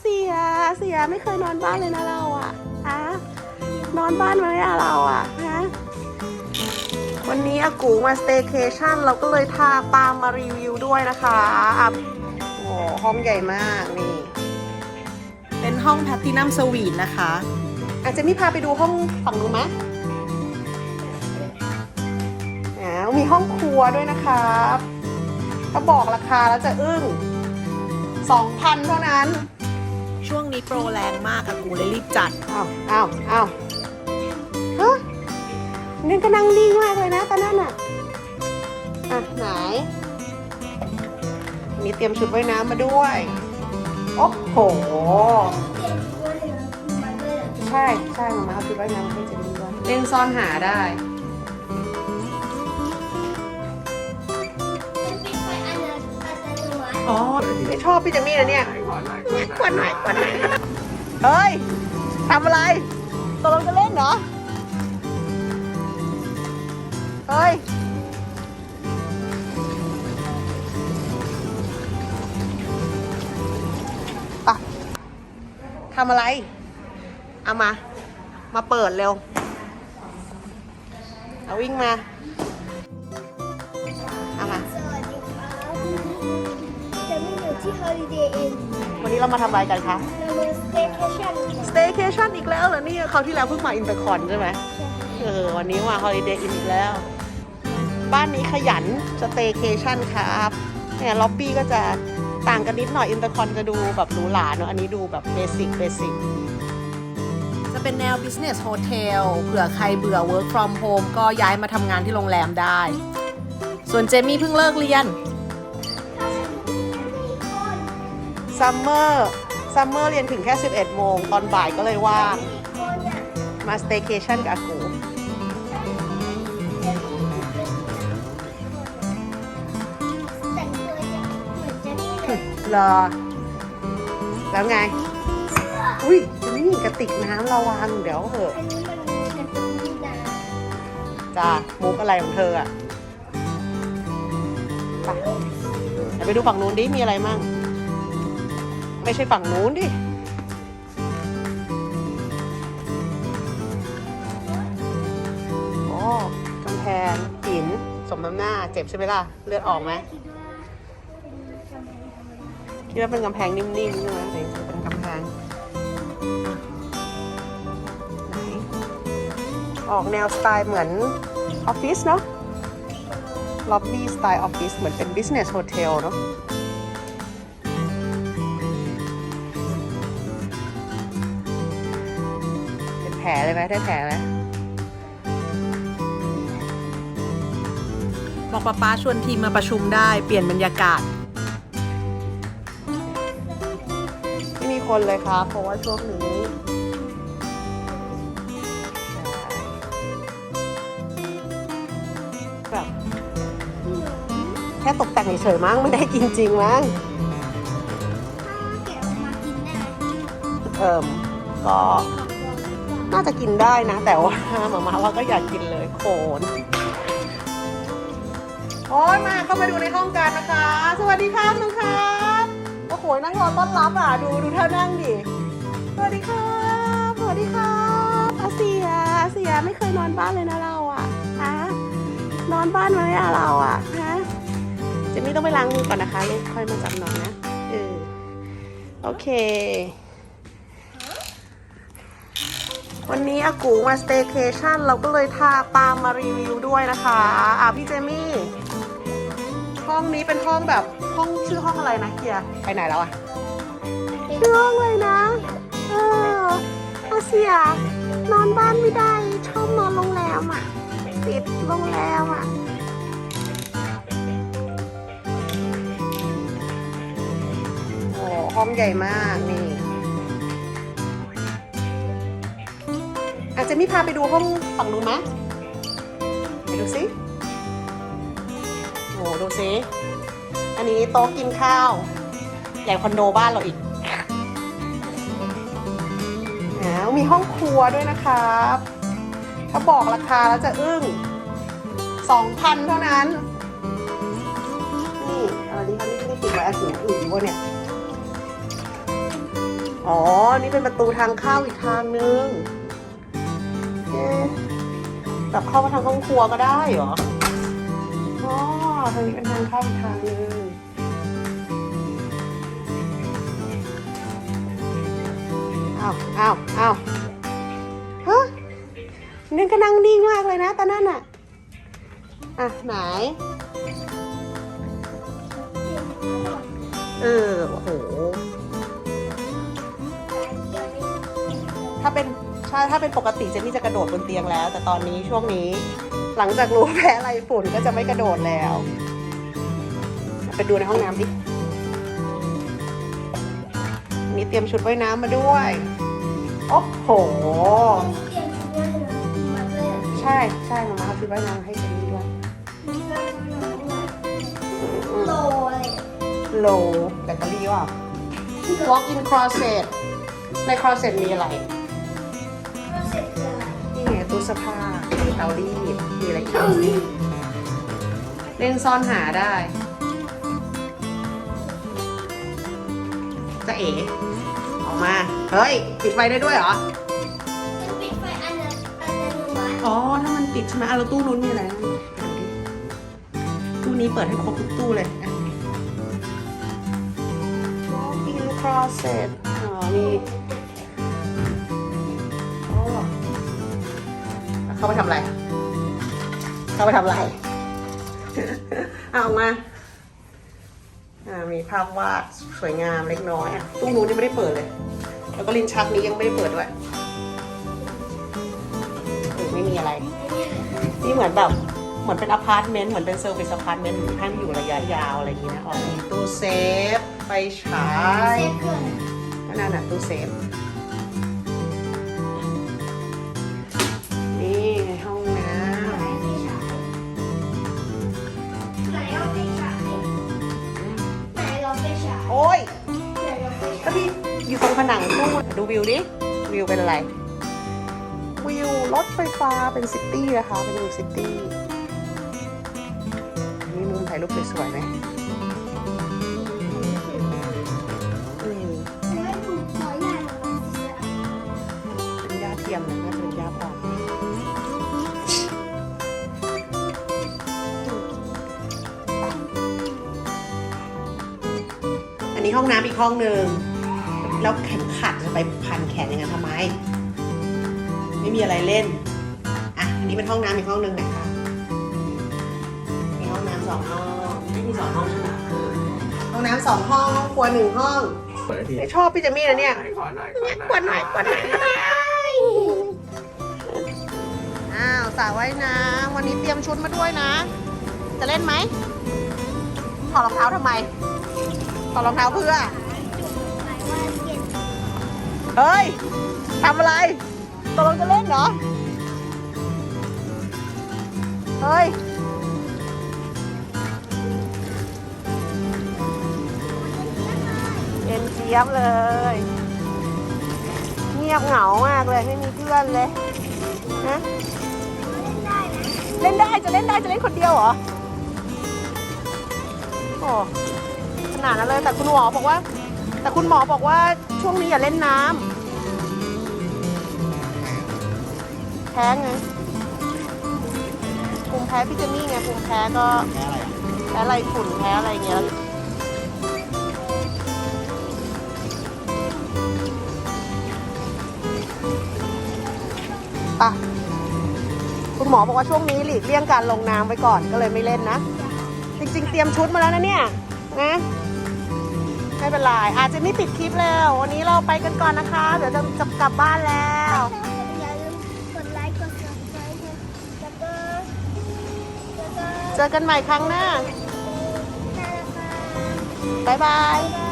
เสียเสียไม่เคยนอนบ้านเลยนะเราอะฮะนอนบ้านไหมอะเราอะฮะวันนี้อากูมาสเต y c a t i o n เราก็เลยพาปามารีวิวด้วยนะคะอะโอ้ห้องใหญ่มากนี่ เป็นห้องแพตตินัมสวีทนะคะ อาจจะมีพาไปดูห้องฝั่งนู้นไหมอ่ามีห้องครัวด้วยนะครับถ้าบอกราคาแล้วจะอึ้ง 2,000 เท่านั้น ช่วงนี้โปรแรงมากอะกูเลยรีบจัด อ้าวอ้าวอ้าวฮะนี่ก็นั่งนิ่งมากเลยนะตอนนั้นอะ อะไหน มีเตรียมชุดว่ายน้ำมาด้วย โอ้โห ใช่ใช่มามาเอาชุดว่ายน้ำให้เจนนี่ด้วยเล่นซ่อนหาได้ อ๋อไม่ชอบพี่เจมี่นะเนี่ย กวนหน่อยกวนหน่อยเฮ้ยทำอะไรตกลงจะเล่นเหรอ เฮ้ยปะทำอะไร เอามา มาเปิดเร็ว เอาวิ่งมา Holiday Inn วันนี้เรามาทำอะไรกันคะ เรามา staycation สเต y c a t i o n อีกแล้วเหรอเนี่ยคราวที่แล้วเพิ่งมาอินเตอร์คอนใช่ไหมเออวันนี้มาฮอลิเดย์อินอีกแล้ว บ้านนี้ขยันสเต y c a t i o n ครับเนี่ยล็อบบี้ก็จะต่างกันนิดหน่อยอินเตอร์คอนจะดูแบบหรูหราเนอะอันนี้ดูแบบเบสิกเบสิกจะเป็นแนว business hotel เผื่อใครเบื่อ work from home ก็ย้ายมาทำงานที่โรงแรมได้ ส่วนเจมี่เพิ่งเลิกเรียน ซัมเมอร์ซัมเมอร์เรียนถึงแค่ 11 โมง ตอนบ่ายก็เลยว่าง มาสเต y c a t i o n กับอากูแต่งตัวจะเหมือนเจนี่เลยรอแล้วไง อุ้ยจะไม่มีกระติกน้ำระวังเดี๋ยวเหอะอันนี้มันเป็นตรงนี้นะจ้ามุกอะไรของเธออะไปเดี๋ยวไปดูฝั่งนู้นดิ มีอะไรมั่ง ไม่ใช่ฝั่งนู้นดิโอ้กำแพงหิน สมน้ำหน้า เจ็บใช่ไหมล่ะ เลือดออกไหมคิดว่าเป็นกำแพงธรรมดาคิดว่าเป็นกำแพงนิ่มๆใช่ไหมแต่เป็นกำแพงไหนออกแนวสไตล์เหมือนออฟฟิศเนาะล็อบบี้สไตล์ออฟฟิศเหมือนเป็น business hotel เนาะ ลเลยไหมได้แผลไหมบอกป้าป้าชวนทีมมาประชุมได้เปลี่ยนบรรยากาศ ไม่มีคนเลยครับเพราะว่าช่วงนี้ แบบแค่ตกแต่งเฉยๆมั้งไม่ได้กินจริงมั้งถ้าแกะออกมากินได้ไหมเอิมก็ น่าจะกินได้นะ แต่ว่าหมามาว่าก็อยากกินเลยโขนโอ้ยมาเข้ามาดูในห้องกันนะคะ สวัสดีครับน้องครับโอ้โหนั่งรอต้อนรับอะดูดูเธอนั่งดิสวัสดีครับสวัสดีครับอาเสียอาเสียไม่เคยนอนบ้านเลยนะเราอะฮะนอนบ้านไหมอะเราอะฮะเจมี่ต้องไปล้างมือก่อนนะคะลูกค่อยมาจับนอนนะเออโอเค วันนี้อากูมาสเต y c a t i o n เราก็เลยพาปามารีวิวด้วยนะคะอะพี่เจมี่ ห้องนี้เป็นห้องแบบห้องชื่อห้องอะไรนะเคียร์ไปไหนแล้วอะชื่อห้องเลยนะ เอออาเซีย นอนบ้านไม่ได้ ชอบนอนโรงแรมอะติดโรงแรมอะโอ้ห้องใหญ่มากนี่ อาจจะมีพาไปดูห้องฝั่งนู้นไหมไปดูสิโอ้ดูสิ อันนี้โต๊ะกินข้าวใหญ่คอนโดบ้านเราอีกอ้าวมีห้องครัวด้วยนะครับ ถ้าบอกราคาแล้วจะอึ้ง2,000เท่านั้น นี่อะไรนี่คะนี่ติดไว้อันอื่นอื่นวะเนี่ย อ๋อ นี่เป็นประตูทางเข้าอีกทางนึง แบบเข้ามาทางห้องครัวก็ได้เหรออ๋อทางนี้เป็นทางเข้าอีกทางนึงอ้าวอ้าวอ้าวฮะนั่ก็นั่งนิ่งมากเลยนะตอนนั้นอะ อะ ไหน เออ โอ้โห ถ้าเป็น ใช่ถ้าเป็นปกติเจนนี่จะกระโดดบนเตียงแล้ว แต่ตอนนี้ช่วงนี้ หลังจากรู้แพ้ไรฝุ่นก็จะไม่กระโดดแล้ว ไปดูในห้องน้ำดิอันนี้เตรียมชุดว่ายน้ำมาด้วย โอ้โหเปลี่ยนชุดว่ายน้ำมาเลยใช่ใช่มามาเอาชุดว่ายน้ำให้เจนนี่ด้วยมีเงินน้อยโลอะไรโลแบตเตอรี่ว่ะ walk in closet ใน closet มีอะไร ตู้เสื้อผ้ามีเตารีดมีอะไรกินเล่นซ่อนหาได้จะเอ๋ออกมา เฮ้ย ปิดไฟได้ด้วยเหรอจะปิดไฟอันนั้นอันนั้นไว้อ๋อ ถ้ามันปิดใช่ไหมอะแล้วตู้นู้นมีอะไรนะอ่านดิตู้นี้เปิดให้ครบทุกตู้เลยอะ walk in closet อ๋อมี เข้าไปทำอะไร เข้าไปทำอะไร เอาออกมาอ่ามีภาพวาดสวยงามเล็กน้อยอะตู้นู้นยังไม่ได้เปิดเลย แล้วก็ลิ้นชักนี้ยังไม่ได้เปิดด้วยเออไม่มีอะไร นี่เหมือนแบบเหมือนเป็นอพาร์ตเมนต์เหมือนเป็นเซอร์วิสอพาร์ตเมนต์ให้มันอยู่ระยะยาวอะไรอย่างงี้นะอ๋อมีตู้เซฟไฟฉายเซฟเกินนั่นน่ะตู้เซฟ ผนังตู้ดูวิวดิวิวเป็นอะไร วิวรถไฟฟ้าเป็นซิตี้นะคะเป็นวิวซิตี้มีมุมถ่ายรูปสวยๆไหมเป็นหญ้าเทียมนะเป็นหญ้าปลอมอันนี้ห้องน้ำอีกห้องหนึ่ง แล้วเข็มขัดจะไปพันแขนอย่างนั้นทำไม ไม่มีอะไรเล่น อะ อันนี้เป็นห้องน้ำอีกห้องหนึ่งนะคะ มีห้องน้ำสองห้องไม่มีสองห้องใช่ไหมห้องน้ำสองห้องห้องครัวหนึ่งห้องเปิดทีไม่ชอบพี่เจมี่นะเนี่ยขอหน่อยกวดหน่อยกวดหน่อยอ้าวสระว่ายน้ำวันนี้เตรียมชุดมาด้วยนะ จะเล่นไหมถอดรองเท้าทำไมถอดรองเท้าเพื่อหมายว่า เฮ้ยทำอะไรตกลงจะเล่นเหรอ เฮ้ย เย็นเจี๊ยบเลย เงียบเหงามากเลย ไม่มีเพื่อนเลยฮะเล่นได้จะเล่นได้จะเล่นคนเดียวเหรอ โอ้ขนาดนั้นเลยแต่คุณหมอบอกว่า แต่คุณหมอบอกว่าช่วงนี้อย่าเล่นน้ำแพ้ไงภูมิแพ้พี่เจมี่ไงภูมิแพ้ก็แพ้อะไรฝุ่นแพ้อะไรเงี้ยปะคุณหมอบอกว่าช่วงนี้หลีกเลี่ยงการลงน้ำไว้ก่อนก็เลยไม่เล่นนะ จริง ๆ เตรียมชุดมาแล้วนะเนี่ยนะ ไม่เป็นไรอาจจะไม่ปิดคลิปแล้ว วันนี้เราไปกันก่อนนะคะ เดี๋ยวจะจะกลับบ้านแล้ว อย่าลืมกดไลค์กด subscribe แล้วก็แล้วก็เจอกันใหม่ครั้งหน้า น่ารักมาก บ๊ายบายบ๊ายบาย